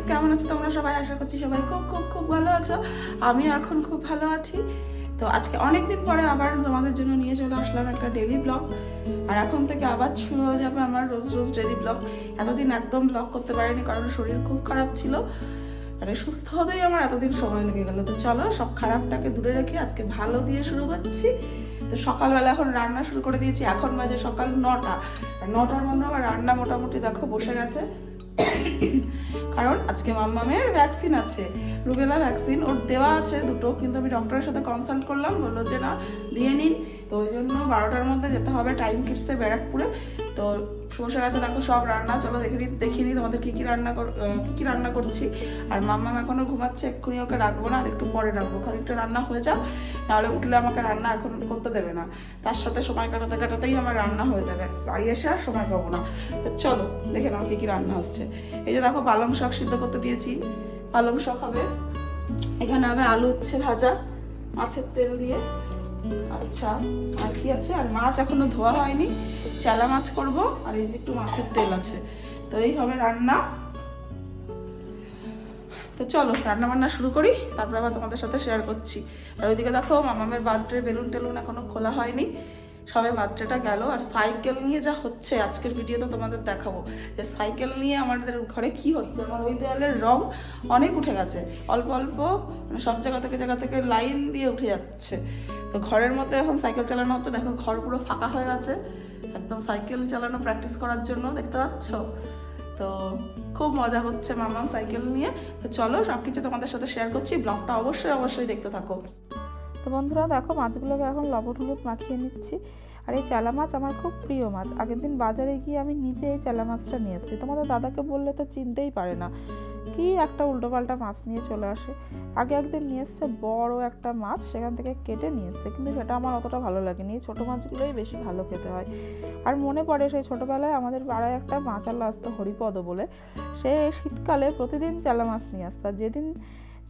Friends কেমন আছো তোমরা? সবাই আশা করছি সবাই খুব খুব খুব ভালো আছো। আমিও এখন খুব ভালো আছি। তো আজকে অনেক দিন পরে আবার তোমাদের জন্য নিয়ে চলে আসলাম একটা ডেলি ব্লগ আর এখন থেকে আবার শুরু হয়ে যাবে আমার রোজ রোজ ডেলি ব্লগ এতদিন একদম ব্লগ করতে পারিনি, কারণ শরীর খুব খারাপ ছিল। মানে সুস্থ হতেই আমার এতদিন সময় লেগে গেল। তো চলো, সব খারাপটাকে দূরে রেখে আজকে ভালো দিয়ে শুরু করছি। তো সকালবেলা এখন রান্না শুরু করে দিয়েছি। এখন বাজে সকাল নটা। নটার মধ্যে আমার রান্না মোটামুটি দেখো বসে গেছে। কারণ আজকে মাম্মামের ভ্যাকসিন আছে। রুবেলা ভ্যাকসিন ওর দেওয়া আছে দুটো, কিন্তু আমি ডক্টরের সাথে কনসাল্ট করলাম, বলল যে না, দিয়ে নিন। তো ওই জন্য বারোটার মধ্যে যেতে হবে টাইম কিটসে ব্যারাকপুরে। তো বসে গেছে দেখো সব রান্না, চলো দেখে নি দেখিয়ে নিই তোমাদের কী কী রান্না কী কী রান্না করছি। আর মাম্মাম এখনও ঘুমাচ্ছে, এক্ষুনি ওকে রাখব না, আর একটু পরে রাখব। খানিকটা রান্না হয়ে যাক। নাহলে উঠলে আমাকে রান্না এখন করতে দেবে না। তার সাথে সময় কাটাতে কাটাতেই আমার রান্না হয়ে যাবে। বাড়ি এসে আর সময় পাবো না। তো চলো, দেখে নাও কী রান্না হচ্ছে। এই যে দেখো, পালং শাক সিদ্ধ করতে দিয়েছি। পালং শাক হবে, এখানে হবে আলু হচ্ছে ভাজা, মাছের তেল দিয়ে। আচ্ছা আর কি আছে? আর মাছ এখনও ধোয়া হয়নি। চালা মাছ করব, আর এই যে একটু মাছের তেল আছে। তো এই হবে রান্না। তো চলো রান্না বান্না শুরু করি, তারপর আবার তোমাদের সাথে শেয়ার করছি। আর ওইদিকে দেখো, মামামের বার্থডে বেলুন টেলুন এখনও খোলা হয়নি। সবে বার্থডেটা গেল, আর সাইকেল নিয়ে যা হচ্ছে, আজকের ভিডিওতে তোমাদের দেখাবো। যে সাইকেল নিয়ে আমাদের ঘরে কি হচ্ছে? আমার ওই দেওয়ালের রং অনেক উঠে গেছে। অল্প অল্প মানে সব জায়গা থেকে জায়গা থেকে লাইন দিয়ে উঠে যাচ্ছে। তো ঘরের মধ্যে এখন সাইকেল চালানো হচ্ছে, দেখো ঘর পুরো ফাঁকা হয়ে গেছে একদম সাইকেল চালানো প্র্যাকটিস করার জন্য, দেখতে পাচ্ছ? তো খুব মজা হচ্ছে মামাম সাইকেল নিয়ে। তো চলো সব কিছু তোমাদের সাথে শেয়ার করছি। ব্লগটা অবশ্যই অবশ্যই দেখতে থাকো। তো বন্ধুরা, দেখো মাছগুলোকে এখন লবণ হলুদ মাখিয়ে নিচ্ছি। আর এই চেলা মাছ আমার খুব প্রিয় মাছ। আগের দিন বাজারে গিয়ে আমি নিজে এই চেলা মাছটা নিয়ে এসেছি। তোমাদের দাদাকে বললে তো চিনতেই পারে না। কি একটা উল্টোপাল্টা মাছ নিয়ে চলে আসে। আগে একদিন নিয়ে এসছে বড় একটা মাছ, সেখান থেকে কেটে নিয়ে এসছে, কিন্তু সেটা আমার অতটা ভালো লাগেনি। ছোটো মাছগুলোই বেশি ভালো খেতে হয়। আর মনে পড়ে সেই ছোটোবেলায় আমাদের পাড়ায় একটা মাছাল্লা আসতো হরিপদ বলে। সে শীতকালে প্রতিদিন চেলা মাছ নিয়ে আসতো। যেদিন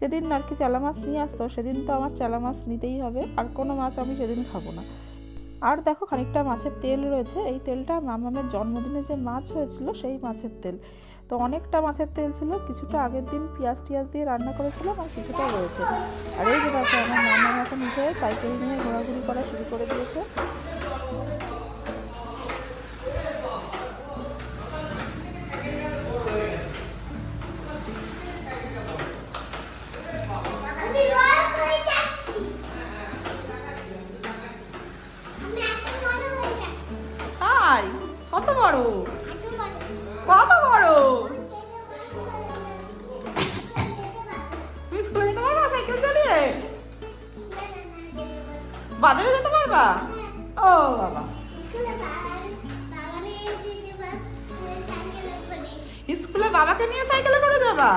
যেদিন আর কি চেলা মাছ নিয়ে আসতো, সেদিন তো আমার চেলা মাছ নিতেই হবে, আর কোনো মাছ আমি সেদিন খাব না। আর দেখো খানিকটা মাছের তেল রয়েছে। এই তেলটা মামামের জন্মদিনে যে মাছ হয়েছিল, সেই মাছের তেল। তো অনেকটা মাছের তেল ছিল, কিছুটা আগের দিন পেঁয়াজ টিয়াজ দিয়ে রান্না করেছিলাম আর কিছুটা রয়েছে। আর এই যে দেখো, আমার মামা এখন উঠে সাইকেল নিয়ে ঘোরাঘুরি করা শুরু করে দিয়েছে। বাজারে যেতে পারবা? ও বাবা। স্কুলে বাবাকে নিয়ে সাইকেলে করে যাবা?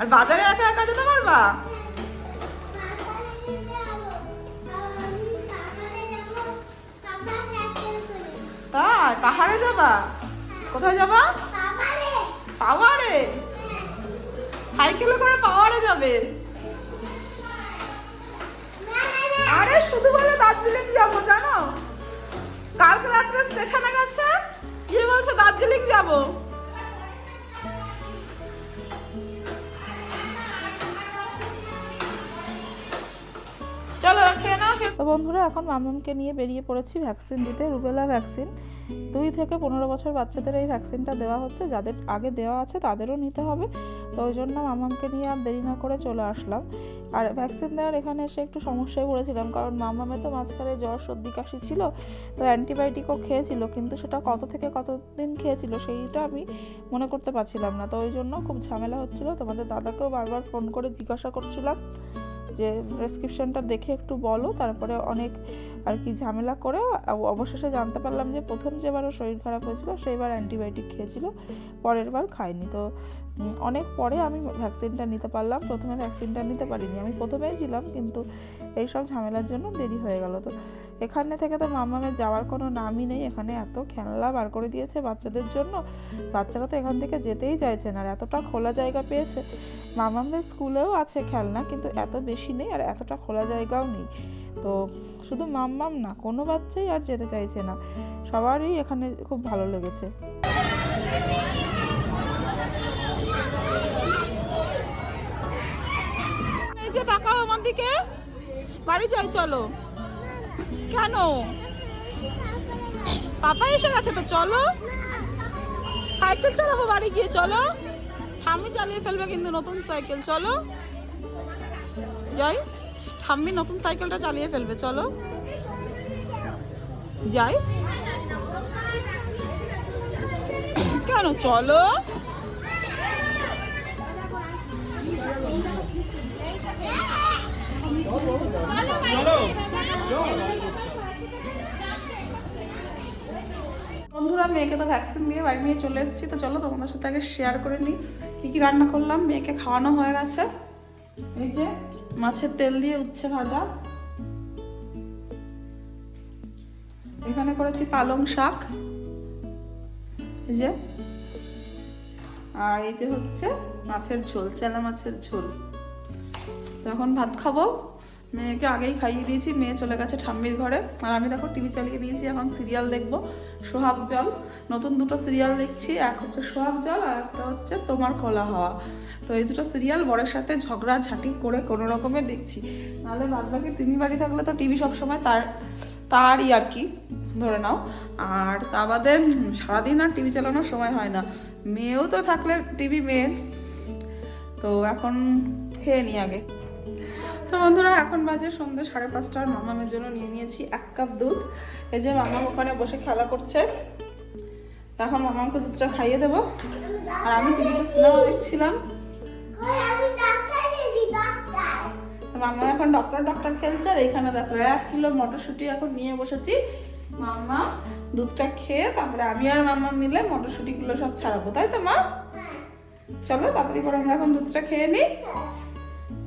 আর বাজারে একা একা যেতে পারবা? তাই পাহাড়ে যাবা? কোথায় যাবা? পাওয়ারে? সাইকেলে করে পাওয়ারে যাবে। আরে শুধু বলে দার্জিলিং যাব, জানো? কালকে রাত্রে স্টেশনে গেছে। গিয়ে বলছে, দার্জিলিং যাব? চলো, খেয়ে নাও তো বন্ধুরা, এখন মামামকে নিয়ে বেরিয়ে পড়েছি ভ্যাকসিন দিতে, রুবেলা ভ্যাকসিন। দুই থেকে পনেরো বছর বাচ্চাদের এই ভ্যাকসিনটা দেওয়া হচ্ছে, যাদের আগে দেওয়া আছে তাদেরও নিতে হবে। তো ওই জন্য মামামকে নিয়ে আর দেরি না করে চলে আসলাম। আর ভ্যাকসিন দেওয়ার এখানে এসে একটু সমস্যায় পড়েছিলাম, কারণ মামামে তো মাঝখানে জ্বর, সর্দি, কাশি ছিল, তো অ্যান্টিবায়োটিকও খেয়েছিল, কিন্তু সেটা কত থেকে কতদিন খেয়েছিল সেইটা আমি মনে করতে পারছিলাম না। তো ওই জন্য খুব ঝামেলা হচ্ছিল, তোমাদের দাদাকেও বারবার ফোন করে জিজ্ঞাসা করছিলাম যে প্রেসক্রিপশনটা দেখে একটু বলো, তারপরে অনেক আর কি ঝামেলা করে অবশেষে জানতে পারলাম যে প্রথম যেবার ওর শরীর খারাপ হয়েছিল, সেইবার অ্যান্টিবায়োটিক খেয়েছিল পরের বার খায়নি তো অনেক পরে আমি ভ্যাকসিনটা নিতে পারলাম। প্রথমে ভ্যাকসিনটা নিতে পারিনি। আমি প্রথমেই ছিলাম, কিন্তু এইসব ঝামেলার জন্য দেরি হয়ে গেল। তো এখানে থেকে তো মামামের যাওয়ার কোনো নামই নেই। এখানে এত খেলনা বার করে দিয়েছে বাচ্চাদের জন্য। বাচ্চারা তো এখান থেকে যেতেই চাইছে না আর এতটা খোলা জায়গা পেয়েছে। মামামদের স্কুলেও আছে খেলনা কিন্তু এত বেশি নেই আর এতটা খোলা জায়গাও নেই। তো শুধু মাম্মাম না, কোনো বাচ্চাই আর যেতে চাইছে না। সবারই এখানে খুব ভালো লেগেছে। না নিচে তাকাও আমার দিকে। বাড়ি যাই, চলো। কেন? পাপা এসে গেছে তো, চলো। সাইকেল চালাবো বাড়ি গিয়ে, চলো। ঠাম্মি চালিয়ে ফেলবে কিন্তু নতুন সাইকেল, চলো। যাই, ঠাম্মি নতুন সাইকেলটা চালিয়ে ফেলবে, চলো। যাই। কেন, চলো। বন্ধুরা, মেয়েকে তো ভ্যাকসিন দিয়ে বাড়ি নিয়ে চলে এসেছি, তো চলো তোমাদের সাথে আগে শেয়ার করে নিই কী কী রান্না করলাম। মেয়েকে খাওয়ানো হয়ে গেছে। এই যে মাছের তেল দিয়ে উচ্ছে ভাজা। এখানে করেছি পালং শাক। এই যে। আর এই যে হচ্ছে মাছের ঝোল, চেলা মাছের ঝোল। তো এখন ভাত খাব। মেয়েকে আগেই খাইয়ে দিয়েছি, মেয়ে চলে গেছে ঠাম্মির ঘরে। আর আমি দেখো টিভি চালিয়ে দিয়েছি, এখন সিরিয়াল দেখব। সোহাগ জল। নতুন দুটো সিরিয়াল দেখছি, এক হচ্ছে সোহাগ জল আর একটা হচ্ছে তোমার খোলা হাওয়া। তো এই দুটো সিরিয়াল বরের সাথে ঝগড়া ঝাঁটি করে কোনো রকমে দেখছি। নাহলে বাদ বাকি তিনি বাড়ি থাকলে তো টিভি সবসময় তার, তারই আর কি, ধরে নাও। আর তা বাদে সারাদিন আর টিভি চালানোর সময় হয় না। মেয়েও তো থাকলে টিভি মেয়ের তো এখন খেয়ে নি আগে। তো বন্ধুরা, এখন বাজে সন্ধ্যে সাড়ে পাঁচটার। মামামের জন্য নিয়ে নিয়েছি এক কাপ দুধ। এই যে মামাম ওখানে বসে খেলা করছে। এখন মামামকে দুধটা খাইয়ে দেবো। আর আমি টিভিতে সিনেমা দেখছিলাম। মামা এখন ডক্টর ডক্টর খেলছে। আর এখানে দেখো, এক কিলো মটরশুঁটি এখন নিয়ে বসেছি। মামা দুধটা খেয়ে, তারপরে আমি আর মামা মিলে মটরশুঁটিগুলো সব ছাড়াবো। তাই তো, মা? চলো, তাড়াতাড়ি করে আমরা এখন দুধটা খেয়ে নিই।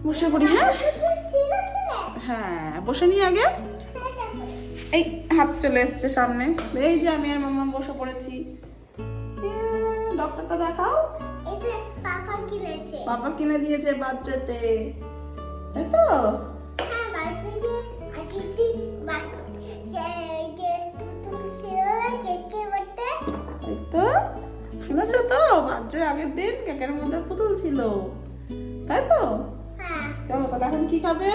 বসে পড়ি হ্যাঁ? হ্যাঁ বসে নিই আগে? এই হাত চলে এসছে সামনে। এই যে আমি আর মামা বসে পড়েছি। ডক্টরটা দেখাও। পাপা কিনেছে। বাবা কিনে দিয়েছে বার্থডেতে তাই তো? হ্যাঁ না তাই তো? শুনেছো তো? বার্থডে আগের দিন কেকের মধ্যে পুতুল ছিল। তাই তো? চলো তাহলে এখন কি খাবে?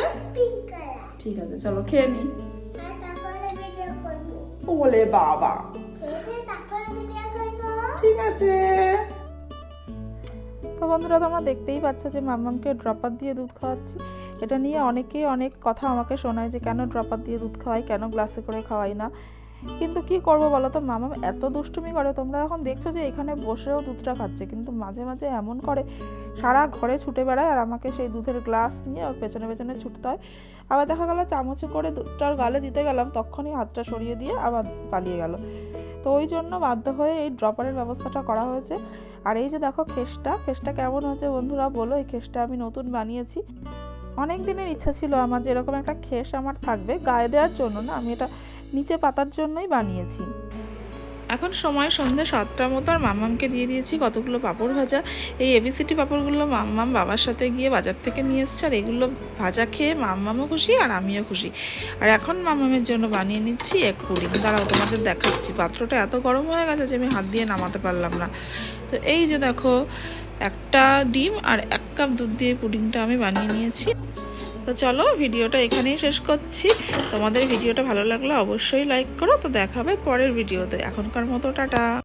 ঠিক আছে চলো খেয়ে নি। ওলে বাবা। ঠিক আছে। তো বন্ধুরা তোমরা দেখতেই পাচ্ছ যে মাম্মামকে ড্রপার দিয়ে দুধ খাওয়াচ্ছি। এটা নিয়ে অনেকেই অনেক কথা আমাকে শোনায় যে কেন ড্রপার দিয়ে দুধ খাওয়াই কেন গ্লাসে করে খাওয়াই না। কিন্তু কি করব বলো তো? মামা এত দুষ্টুমি করে, তোমরা এখন দেখছ যে এখানে বসেও দুধটা খাচ্ছে। কিন্তু মাঝে মাঝে এমন করে, সারা ঘরে ছুটে বেড়ায় আর আমাকে সেই দুধের গ্লাস নিয়ে ওর পেছনে পেছনে ছুটতে হয়। আবার দেখা গেল চামচে করে দুধটার গালে দিতে গেলাম, তখনই হাতটা সরিয়ে দিয়ে আবার পালিয়ে গেল। তো ওই জন্য বাধ্য হয়ে এই ড্রপারের ব্যবস্থাটা করা হয়েছে। আর এই যে দেখো খেসটা খেসটা কেমন হয়েছে বন্ধুরা বলো? এই খেসটা আমি নতুন বানিয়েছি। অনেক দিনের ইচ্ছা ছিল আমার যে এরকম একটা খেস আমার থাকবে, গায়ে দেওয়ার জন্য না? আমি এটা নিচে পাতার জন্যই বানিয়েছি। এখন সময় সন্ধ্যে সাতটার মতো আর মাম্মামকে দিয়ে দিয়েছি কতগুলো পাঁপড় ভাজা। এই এবিসিটি পাঁপড়গুলো মাম্মাম বাবার সাথে গিয়ে বাজার থেকে নিয়ে এসছে আর এগুলো ভাজা খেয়ে মাম্মামও খুশি আর আমিও খুশি। আর এখন মাম্মামের জন্য বানিয়ে নিচ্ছি এক পুডিং। দাঁড়াও, তোমাদের দেখাচ্ছি। পাত্রটা এত গরম হয়ে গেছে যে আমি হাত দিয়ে নামাতে পারলাম না। তো এই যে দেখো, একটা ডিম আর এক কাপ দুধ দিয়ে পুডিংটা আমি বানিয়ে নিয়েছি। তো চলো ভিডিওটা এখানেই শেষ করছি। তোমাদের ভিডিওটা ভালো লাগলে অবশ্যই লাইক করো। তো দেখাবে পরের ভিডিওতে। এখনকার মতো, টাটা।